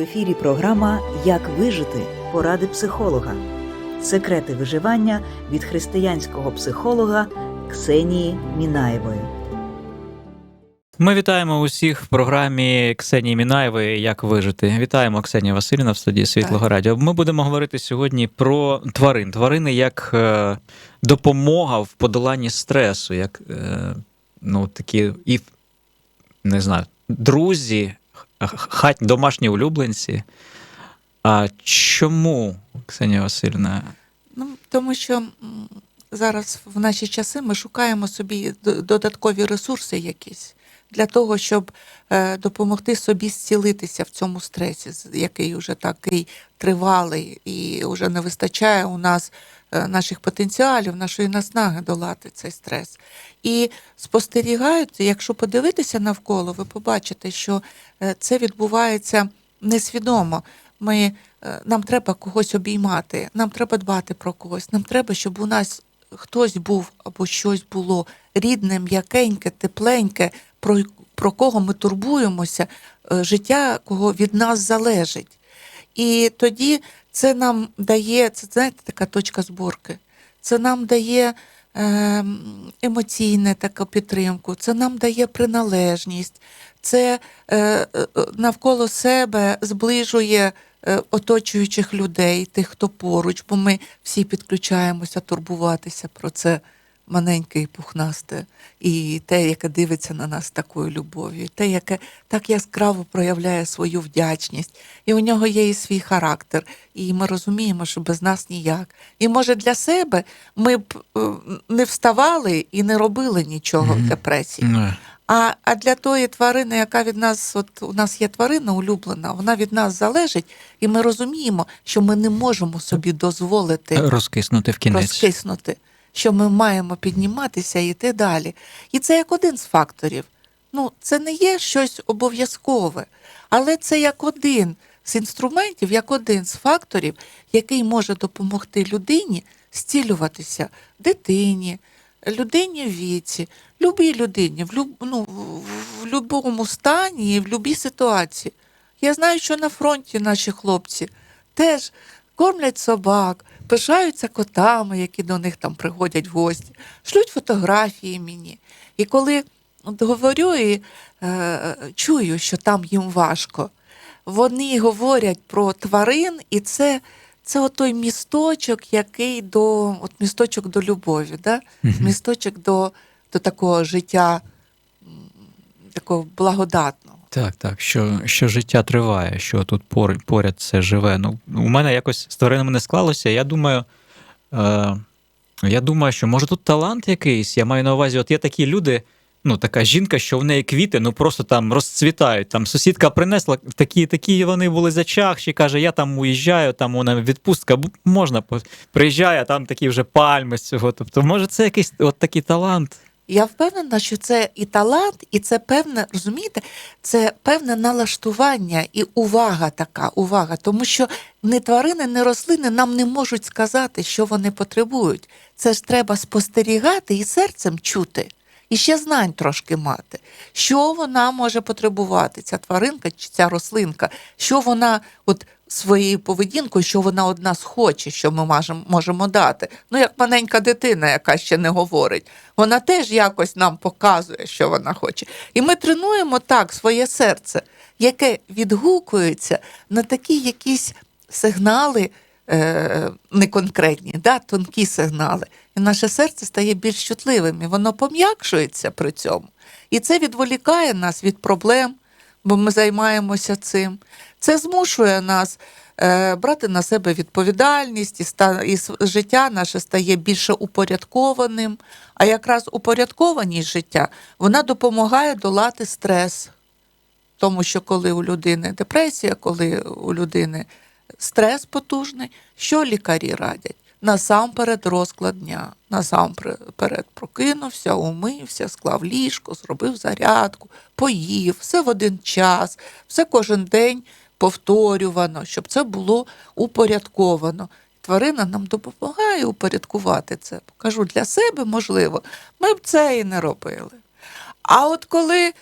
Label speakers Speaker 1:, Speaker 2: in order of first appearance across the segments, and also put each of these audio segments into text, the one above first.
Speaker 1: В ефірі програма Як вижити поради психолога. Секрети виживання від християнського психолога Ксенії Мінаєвої.
Speaker 2: Ми вітаємо усіх в програмі Ксенії Мінаєвої Як вижити. Вітаємо Ксенія Васильівна в студії Світлого Радіо. Ми будемо говорити сьогодні про тварин. Тварини як е, допомога в подоланні стресу, як е, ну, такі і не знаю, друзі, х- хатні домашні улюбленці. А чому, Ксенія Васильівна?
Speaker 3: Ну, тому що зараз в наші часи ми шукаємо собі додаткові ресурси якісь для того, щоб е, допомогти собі зцілитися в цьому стресі, який вже такий тривалий, і вже не вистачає у нас наших потенціалів, нашої наснаги долати цей стрес. І спостерігають, якщо подивитися навколо, ви побачите, що е, це відбувається несвідомо. Ми, е, нам треба когось обіймати, нам треба дбати про когось, нам треба, щоб у нас хтось був або щось було рідне, м'якеньке, тепленьке, про, про кого ми турбуємося, е, життя кого від нас залежить. І тоді це нам дає, це знаєте, така точка зборки. Це нам дає е, емоційне таку підтримку, це нам дає приналежність, це е, е, навколо себе зближує е, оточуючих людей, тих, хто поруч, бо ми всі підключаємося турбуватися про це маленьке і пухнасте, і те, яке дивиться на нас такою любов'ю, те, яке так яскраво проявляє свою вдячність, і у нього є і свій характер, і ми розуміємо, що без нас ніяк. І може для себе ми б е, не вставали і не робили нічого в
Speaker 2: Мгм.
Speaker 3: депресії.
Speaker 2: Ну,
Speaker 3: А, а для тої тварини, яка від нас, от у нас є тварина улюблена, вона від нас залежить, і ми розуміємо, що ми не можемо собі дозволити
Speaker 2: Розкиснути в кінець.
Speaker 3: розкиснути, що ми маємо підніматися і йти далі. І це як один з факторів. Ну, це не є щось обов'язкове, але це як один з інструментів, як один з факторів, який може допомогти людині зцілюватися дитині, людині в віці, любій людині, в, люб, ну, в, будь-якому стані і в будь-якій ситуації. Я знаю, що на фронті наші хлопці теж кормлять собак, пишаються котами, які до них там приходять в гості, шлють фотографії мені. І коли от говорю і е, чую, що там їм важко, вони говорять про тварин, і це, це отой місточок, який до от місточок до любові, да? Місточок до, до такого життя, такого благодатного.
Speaker 2: Так, так, що, що життя триває, що тут пор- поряд це живе. Ну, у мене якось з тваринами не склалося. Я думаю, е, я думаю, що може тут талант якийсь. Я маю на увазі, от є такі люди, ну, така жінка, що в неї квіти, ну просто там розцвітають. Там сусідка принесла, такі, такі вони були зачахші, каже, я там уїжджаю, там вона відпустка, можна, приїжджає, а там такі вже пальми з цього. Тобто, може, це якийсь от такий талант.
Speaker 3: Я впевнена, що це і талант, і це певне, розумієте, це певне налаштування і увага така, увага. Тому що не тварини, не рослини нам не можуть сказати, що вони потребують. Це ж треба спостерігати і серцем чути. І ще знань трошки мати, що вона може потребувати, ця тваринка чи ця рослинка, що вона от своєю поведінкою, що вона од нас хоче, що ми можемо, дати. Ну, як маленька дитина, яка ще не говорить, вона теж якось нам показує, що вона хоче. І ми тренуємо так своє серце, яке відгукується на такі якісь сигнали е, неконкретні, да, тонкі сигнали. І наше серце стає більш чутливим, і воно пом'якшується при цьому. І це відволікає нас від проблем, бо ми займаємося цим. Це змушує нас е, брати на себе відповідальність, і, ста, і життя наше стає більше упорядкованим. А якраз упорядкованість життя вона допомагає долати стрес. Тому що коли у людини депресія, коли у людини стрес потужний, що лікарі радять? Насамперед розклад дня. Насамперед прокинувся, умився, склав ліжко, зробив зарядку, поїв, все в один час, все кожен день повторювано, щоб це було упорядковано. Тварина нам допомагає упорядкувати це. Кажу, для себе можливо, ми б це і не робили. А от коли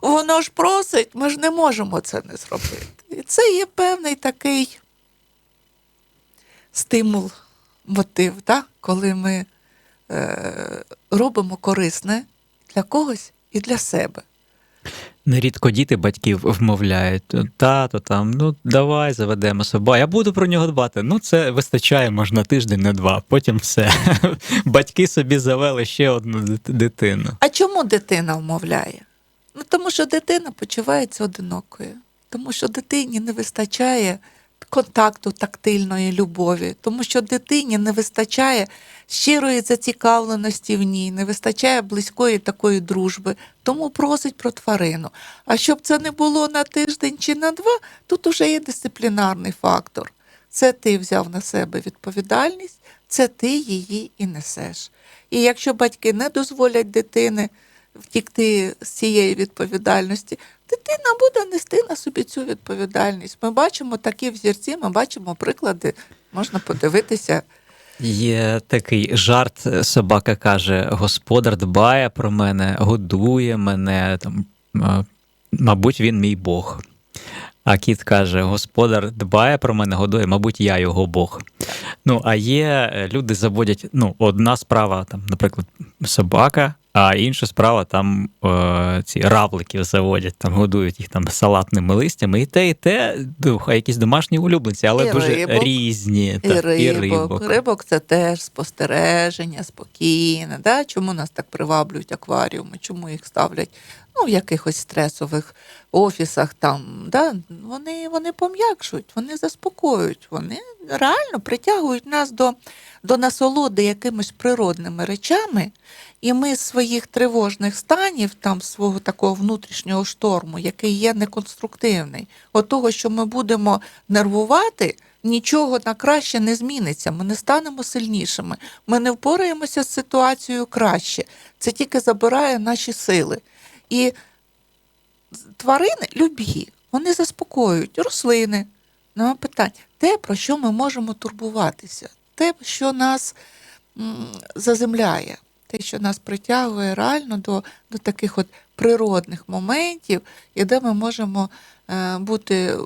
Speaker 3: воно ж просить, ми ж не можемо це не зробити. І це є певний такий стимул, мотив, да? коли ми е, робимо корисне для когось і для себе.
Speaker 2: Нерідко діти батьків вмовляють, тато там, ну давай заведемо собаку. Я буду про нього дбати. Ну, це вистачає, можна тиждень, не два. Потім все. Батьки собі завели ще одну дитину.
Speaker 3: А чому дитина вмовляє? Ну, тому що дитина почувається одинокою, тому що дитині не вистачає контакту тактильної любові, тому що дитині не вистачає щирої зацікавленості в ній, не вистачає близької такої дружби, тому просить про тварину. А щоб це не було на тиждень чи на два, тут уже є дисциплінарний фактор. Це ти взяв на себе відповідальність, це ти її і несеш. І якщо батьки не дозволять дитини втікти з цієї відповідальності, дитина буде нести на собі цю відповідальність. Ми бачимо такі взірці, ми бачимо приклади, можна подивитися.
Speaker 2: Є такий жарт, собака каже: господар дбає про мене, годує мене, там, мабуть, він мій Бог. А кіт каже: Господар дбає про мене, годує, мабуть, я його Бог. Ну, а є е, люди заводять, ну, одна справа, там, наприклад, собака, а інша справа там е, ці равликів заводять, там годують їх там салатними листями. І те, і те, ну, хай якісь домашні улюбленці, але
Speaker 3: І
Speaker 2: дуже
Speaker 3: рибок.
Speaker 2: різні.
Speaker 3: І
Speaker 2: так,
Speaker 3: рибок. рибок. це теж спостереження, спокійне. Да? Чому нас так приваблюють акваріуми? Чому їх ставлять ну, в якихось стресових офісах? Там, да? вони, вони пом'якшують, вони заспокоюють, вони реально притягують нас до, до насолоди якимись природними речами. І ми з своїх тривожних станів, там свого такого внутрішнього шторму, який є неконструктивний, от того, що ми будемо нервувати, нічого на краще не зміниться. Ми не станемо сильнішими, ми не впораємося з ситуацією краще. Це тільки забирає наші сили. І тварини любі, вони заспокоюють рослини. Нема питань. Те, про що ми можемо турбуватися, те, що нас заземляє, те, що нас притягує реально до, до таких от природних моментів, і де ми можемо е, бути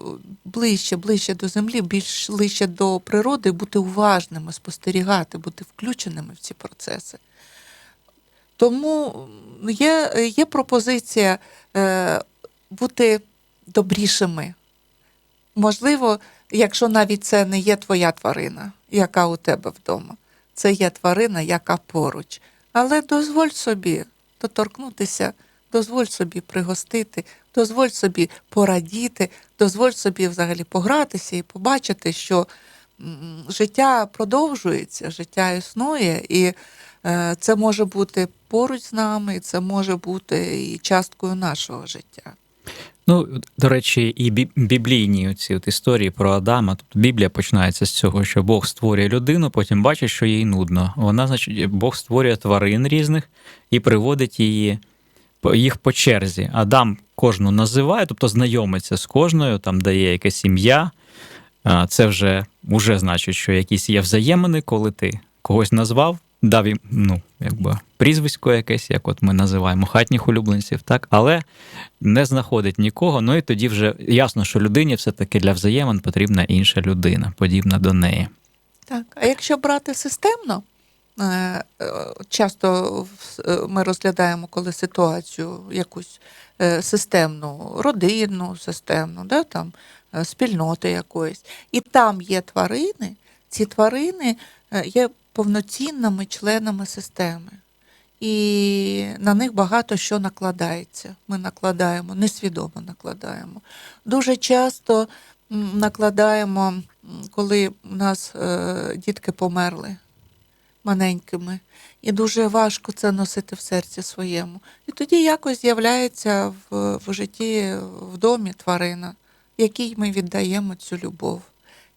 Speaker 3: ближче, ближче до землі, більш ближче до природи, бути уважними, спостерігати, бути включеними в ці процеси. Тому є, є пропозиція е, бути добрішими. Можливо, якщо навіть це не є твоя тварина, яка у тебе вдома, це є тварина, яка поруч. Але дозволь собі доторкнутися, дозволь собі пригостити, дозволь собі порадіти, дозволь собі взагалі погратися і побачити, що життя продовжується, життя існує, і е, це може бути поруч з нами, це може бути і часткою нашого життя.
Speaker 2: Ну, до речі, і біблійні ці от історії про Адама. Тобто Біблія починається з цього, що Бог створює людину, потім бачить, що їй нудно. Вона, значить, Бог створює тварин різних і приводить її їх по черзі. Адам кожну називає, тобто знайомиться з кожною, там дає якесь ім'я. Це вже, вже значить, що якісь є взаємини, коли ти когось назвав, дав їм ну, якби, прізвисько якесь, як от ми називаємо хатніх улюбленців, так, але не знаходить нікого. Ну і тоді вже ясно, що людині все-таки для взаємин потрібна інша людина, подібна до неї.
Speaker 3: Так, а якщо брати системно, е, е, часто е, ми розглядаємо коли ситуацію якусь системну, родинну, системну, да, там, спільноти якоїсь, і там є тварини, ці тварини є повноцінними членами системи. І на них багато що накладається. Ми накладаємо, несвідомо накладаємо. Дуже часто накладаємо, коли у нас е, дітки померли маленькими, і дуже важко це носити в серці своєму. І тоді якось з'являється в, в житті, в домі тварина, якій ми віддаємо цю любов.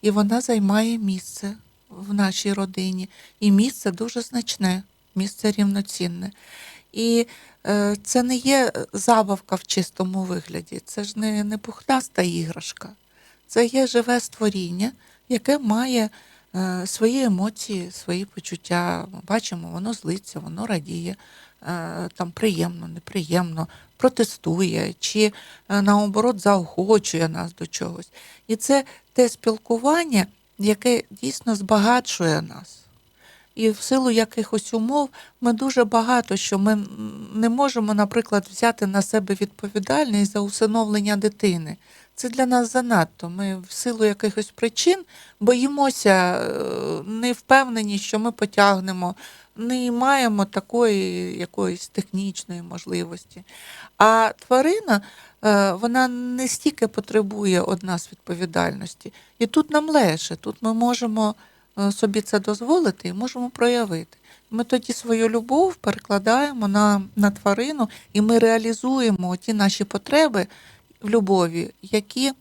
Speaker 3: І вона займає місце в нашій родині. І місце дуже значне, місце рівноцінне. І е, це не є забавка в чистому вигляді, це ж не, не пухнаста іграшка. Це є живе створіння, яке має е, свої емоції, свої почуття. Ми бачимо, воно злиться, воно радіє, е, там приємно, неприємно, протестує, чи е, наоборот заохочує нас до чогось. І це те спілкування, яке дійсно збагачує нас. І в силу якихось умов ми дуже багато що ми не можемо, наприклад, взяти на себе відповідальність за усиновлення дитини. Це для нас занадто. Ми в силу якихось причин боїмося, е, не впевнені, що ми потягнемо, не маємо такої якоїсь технічної можливості. А тварина, е, вона не стільки потребує од нас відповідальності. І тут нам легше, тут ми можемо е, собі це дозволити і можемо проявити. Ми тоді свою любов перекладаємо на, на тварину, і ми реалізуємо ті наші потреби в любові, які,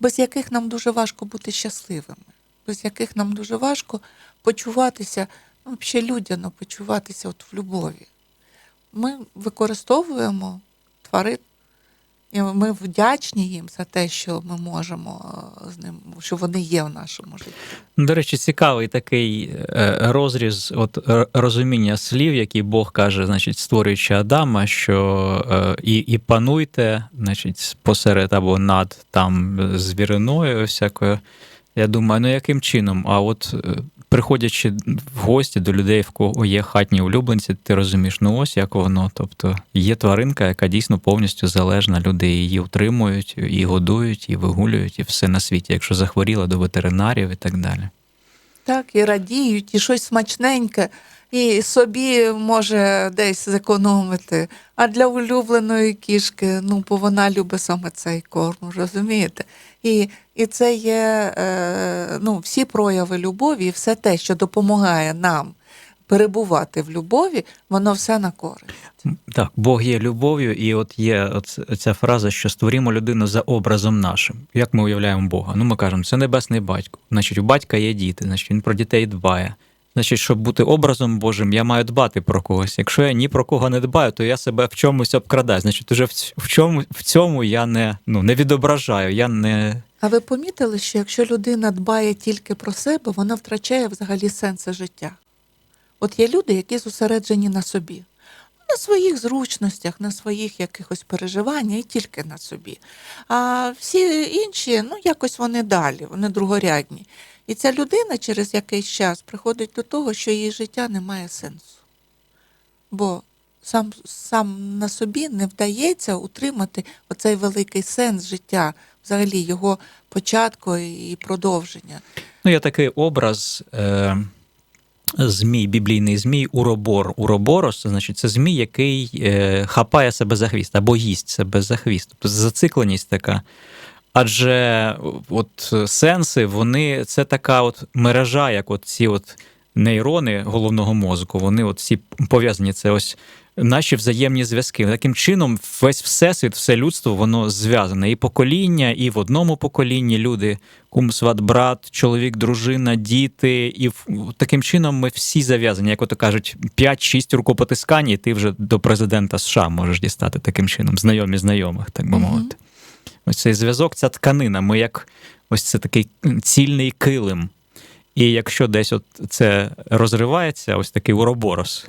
Speaker 3: без яких нам дуже важко бути щасливими, без яких нам дуже важко почуватися, ну, взагалі людяно почуватися от в любові. Ми використовуємо тварин, і ми вдячні їм за те, що ми можемо е, з ним, що вони є в нашому житті.
Speaker 2: До речі, цікавий такий е, розріз от е, розуміння слів, які Бог каже, значить, створюючи Адама, що і, і пануйте, значить, посеред або над там звіриною всякою. Я думаю, ну яким чином? А от приходячи в гості до людей, в кого є хатні улюбленці, ти розумієш, ну ось як воно. Тобто є тваринка, яка дійсно повністю залежна. Люди її утримують, і годують, і вигулюють, і все на світі, якщо захворіла до ветеринарів і так далі.
Speaker 3: Так, і радіють, і щось смачненьке, і собі може десь зекономити. А для улюбленої кішки, ну, бо вона любить саме цей корм, розумієте? І, і це є е, ну, всі прояви любові, і все те, що допомагає нам перебувати в любові, воно все на користь.
Speaker 2: Так, Бог є любов'ю, і от є ця фраза, що створімо людину за образом нашим. Як ми уявляємо Бога? Ну, ми кажемо, це небесний батько. Значить, у батька є діти, значить, він про дітей дбає. Значить, щоб бути образом Божим, я маю дбати про когось. Якщо я ні про кого не дбаю, то я себе в чомусь обкрадаю. Значить, уже в чому в цьому я не, ну, не відображаю, я не.
Speaker 3: А ви помітили, що якщо людина дбає тільки про себе, вона втрачає взагалі сенси життя? От є люди, які зосереджені на собі, на своїх зручностях, на своїх якихось переживаннях і тільки на собі. А всі інші, ну якось вони далі, вони другорядні. І ця людина через якийсь час приходить до того, що її життя не має сенсу. Бо сам, сам на собі не вдається утримати оцей великий сенс життя, взагалі його початку і продовження.
Speaker 2: Ну, є такий образ. Е... Змій, біблійний змій, уробор. Уроборос, це значить, це змій, який е, хапає себе за хвіст або їсть себе за хвіст. Тобто зацикленість така. Адже от сенси, вони це така от мережа, як от ці от нейрони головного мозку, вони от всі пов'язані. Це ось наші взаємні зв'язки. Таким чином, весь всесвіт, все людство, воно зв'язане. І покоління, і в одному поколінні люди, кум, сват, брат, чоловік, дружина, діти. І таким чином ми всі зав'язані. Як ото кажуть, 5-6 рукопотискань, і ти вже до президента США можеш дістати таким чином, знайомі знайомих, так би мовити. Ось цей зв'язок, ця тканина. Ми як ось це такий цільний килим. І якщо десь от це розривається, ось такий уроборос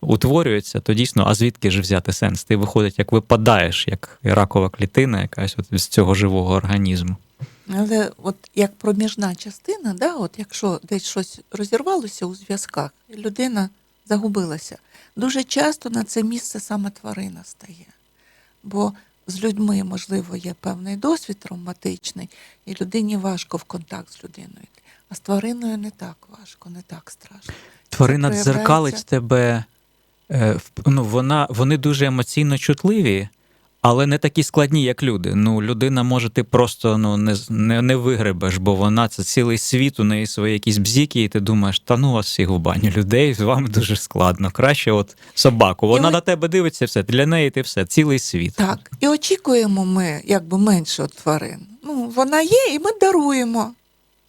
Speaker 2: утворюється, то дійсно, а звідки ж взяти сенс? Ти виходить, як випадаєш, як ракова клітина, якась от з цього живого організму.
Speaker 3: Але от як проміжна частина, да, от якщо десь щось розірвалося у зв'язках, людина загубилася, дуже часто на це місце саме тварина стає. Бо з людьми, можливо, є певний досвід травматичний, і людині важко в контакт з людиною. А з твариною не так важко, не так страшно.
Speaker 2: Тварина
Speaker 3: проявляється-
Speaker 2: дзеркалить тебе. е, Ну, вона, вони дуже емоційно чутливі, але не такі складні, як люди. Ну, людина може ти просто ну, не, не, не вигребеш, бо вона це цілий світ, у неї свої якісь бзіки, і ти думаєш, та ну вас всіх в баню людей, з вами дуже складно. Краще от собаку. Вона
Speaker 3: ви-
Speaker 2: на тебе дивиться, все, для неї ти все, цілий світ.
Speaker 3: Так, і очікуємо ми якби менше від тварин. Ну, вона є, і ми даруємо.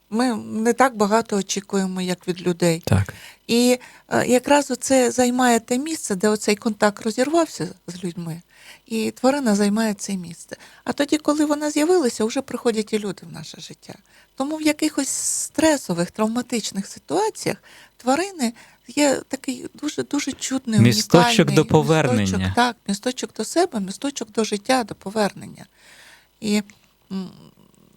Speaker 3: Ми не так багато очікуємо, як від людей.
Speaker 2: Так.
Speaker 3: І е, якраз це займає те місце, де оцей контакт розірвався з людьми, і тварина займає це місце. А тоді, коли вона з'явилася, вже приходять і люди в наше життя. Тому в якихось стресових, травматичних ситуаціях тварини є такий дуже дуже чудний
Speaker 2: Місточок
Speaker 3: унікальний
Speaker 2: до повернення.
Speaker 3: Місточок, так, місточок до себе, місточок до життя, до повернення. І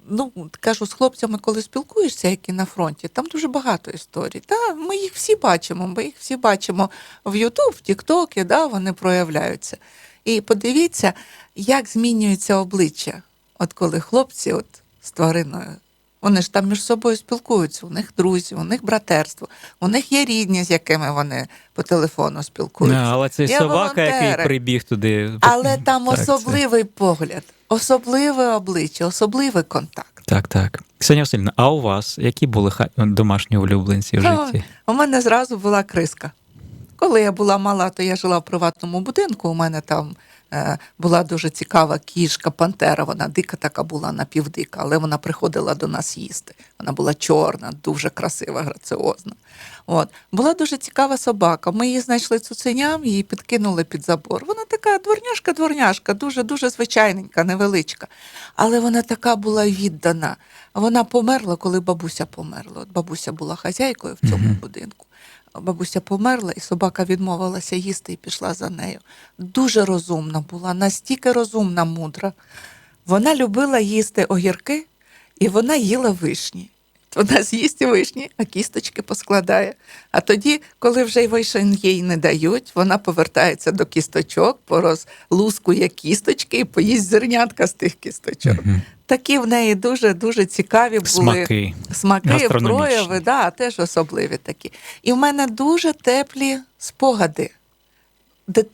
Speaker 3: ну, кажу, з хлопцями, коли спілкуєшся, які на фронті, там дуже багато історій. Та, ми їх всі бачимо, ми їх всі бачимо в Ютуб, в Тіктокі, да, вони проявляються. І подивіться, як змінюється обличчя, от коли хлопці от, з твариною. Вони ж там між собою спілкуються, у них друзі, у них братерство, у них є рідні, з якими вони по телефону
Speaker 2: Не,
Speaker 3: спілкуються.
Speaker 2: але цей собака, який прибіг туди.
Speaker 3: Але там
Speaker 2: Так, це-
Speaker 3: особливий погляд, особливе обличчя, особливий контакт.
Speaker 2: Так, так. Ксенія Васильівна, а у вас які були домашні улюбленці в
Speaker 3: Ну,
Speaker 2: житті?
Speaker 3: У мене зразу була криска. Коли я була мала, то я жила в приватному будинку. У мене там е, була дуже цікава кішка, пантера. Вона дика така була напівдика, але вона приходила до нас їсти. Вона була чорна, дуже красива, граціозна. От. Була дуже цікава собака. Ми її знайшли цуценям, її підкинули під забор. Вона така дворняшка-дворняшка, дуже-дуже звичайненька, невеличка. Але вона така була віддана. Вона померла, коли бабуся померла. От бабуся була хазяйкою в цьому
Speaker 2: Мгм.
Speaker 3: будинку. Бабуся померла, і собака відмовилася їсти і пішла за нею. Дуже розумна була, настільки розумна, мудра. Вона любила їсти огірки, і вона їла вишні. Вона з'їсть вишні, а кісточки поскладає. А тоді, коли вже й вишень їй не дають, вона повертається до кісточок, порозлускує кісточки і поїсть зернятка з тих кісточок.
Speaker 2: Мгм.
Speaker 3: Такі в неї дуже дуже цікаві були
Speaker 2: Смаки.
Speaker 3: смаки, прояви, да, теж особливі такі. І в мене дуже теплі спогади.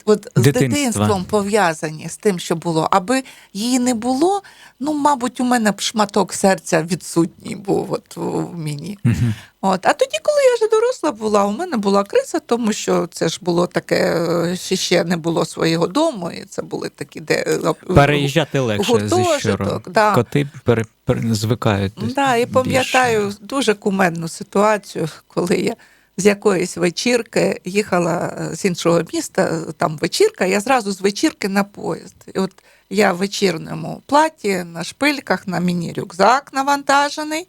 Speaker 3: От, з
Speaker 2: Дитинства.
Speaker 3: дитинством пов'язані з тим, що було. Аби її не було, ну, мабуть, у мене б шматок серця відсутній був от, в мені.
Speaker 2: Мгм.
Speaker 3: От. А тоді, коли я вже доросла була, у мене була криса, тому що це ж було таке, ще, ще не було свого дому, і це були такі, де е,
Speaker 2: Переїжджати легше
Speaker 3: гуртожиток,
Speaker 2: щором.
Speaker 3: да.
Speaker 2: Коти пере, пере- звикають.
Speaker 3: Да, і
Speaker 2: більше.
Speaker 3: пам'ятаю дуже кумедну ситуацію, коли я з якоїсь вечірки їхала е, з іншого міста, е, там вечірка, я зразу з вечірки на поїзд. І от я в вечірньому платі, на шпильках, на міні-рюкзак навантажений,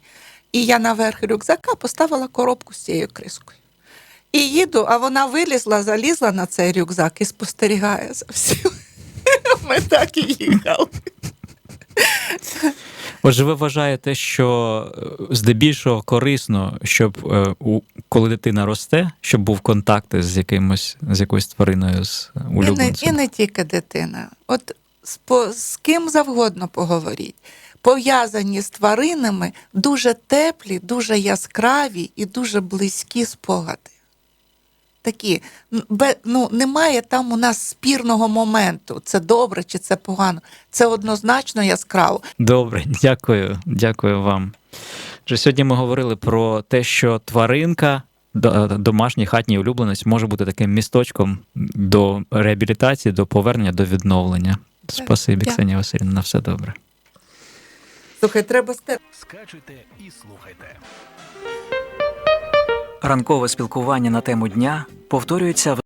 Speaker 3: і я наверх рюкзака поставила коробку з цією крискою. І їду, а вона вилізла, залізла на цей рюкзак і спостерігає за всім. Ми так і їхали.
Speaker 2: Отже, ви вважаєте, що е, здебільшого корисно, щоб е, коли дитина росте, щоб був контакт з якимось з якоюсь твариною з
Speaker 3: І не, і не тільки дитина. От з, по, з ким завгодно поговоріть. Пов'язані з тваринами дуже теплі, дуже яскраві і дуже близькі спогади. Такі, ну, немає там у нас спірного моменту, це добре чи це погано. Це однозначно яскраво.
Speaker 2: Добре, дякую, дякую вам. Отже, сьогодні ми говорили про те, що тваринка, домашній хатній улюбленець може бути таким місточком до реабілітації, до повернення, до відновлення. Спасибі,
Speaker 3: дякую.
Speaker 2: Ксенія Васильівна, на все добре.
Speaker 3: Слухай, треба стерти.
Speaker 4: Скачуйте і слухайте.
Speaker 5: Ранкове спілкування на тему дня повторюється в